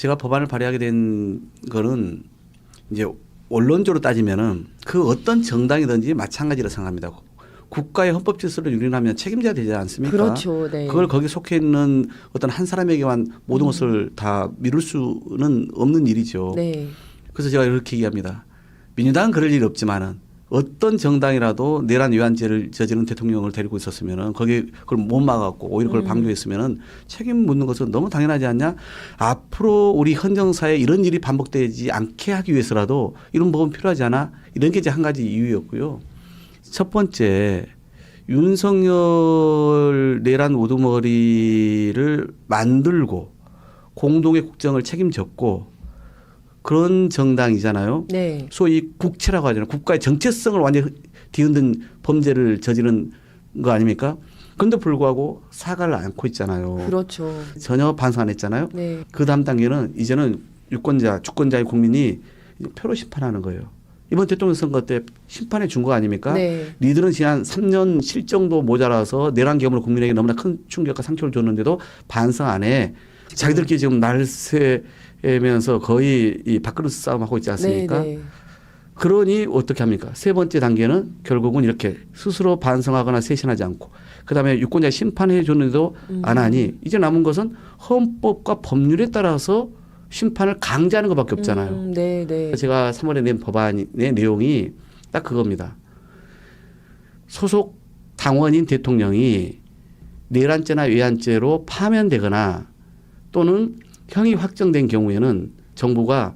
제가 법안을 발의하게 된 거는 이제 원론적으로 따지면은 그 어떤 정당이든지 마찬가지로 생각합니다. 국가의 헌법 질서를 유린하면 책임져야 되지 않습니까? 그렇죠. 네. 그걸 거기 속해 있는 어떤 한 사람에게만 모든 것을 다 미룰 수는 없는 일이죠. 네. 그래서 제가 이렇게 얘기합니다. 민주당은 그럴 일 없지만은 어떤 정당이라도 내란 위안죄를 저지른 대통령을 데리고 있었으면은 거기 그걸 못 막았고 오히려 그걸 음. 방조했으면은 책임 묻는 것은 너무 당연하지 않냐? 앞으로 우리 헌정사에 이런 일이 반복되지 않게 하기 위해서라도 이런 법은 필요하지 않아? 이런 게 이제 한 가지 이유였고요. 첫 번째 윤석열 내란 우두머리를 만들고 공동의 국정을 책임졌고 그런 정당이잖아요. 네. 소위 국채라고 하잖아요. 국가의 정체성을 완전히 뒤흔든 범죄를 저지른 거 아닙니까? 그런데 불구하고 사과를 안고 있잖아요. 그렇죠. 전혀 반성 안 했잖아요. 네. 그 다음 단계는 이제는 유권자, 주권자의 국민이 표로 심판하는 거예요. 이번 대통령 선거 때 심판해 준 거 아닙니까? 네. 니들은 지난 3년 실정도 모자라서 내란 계엄으로 국민에게 너무나 큰 충격과 상처를 줬는데도 반성 안 해. 자기들끼리 지금 날새 면서 거의 이 밥그릇 싸움하고 있지 않습니까? 네, 네. 그러니 어떻게 합니까? 세 번째 단계는 결국은 이렇게 스스로 반성하거나 쇄신하지 않고 그다음에 유권자 심판해 줬는데도 음. 안 하니 이제 남은 것은 헌법과 법률에 따라서 심판을 강제하는 것밖에 없잖아요. 음, 네, 네. 제가 3월에 낸 법안의 내용이 딱 그겁니다. 소속 당원인 대통령이 내란죄나 외환죄로 파면되거나 또는 형이 확정된 경우에는 정부가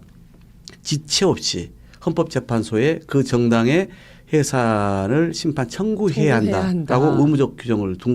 지체 없이 헌법재판소에 그 정당의 해산을 심판 청구해야 한다라고 한다. 의무적 규정을 둔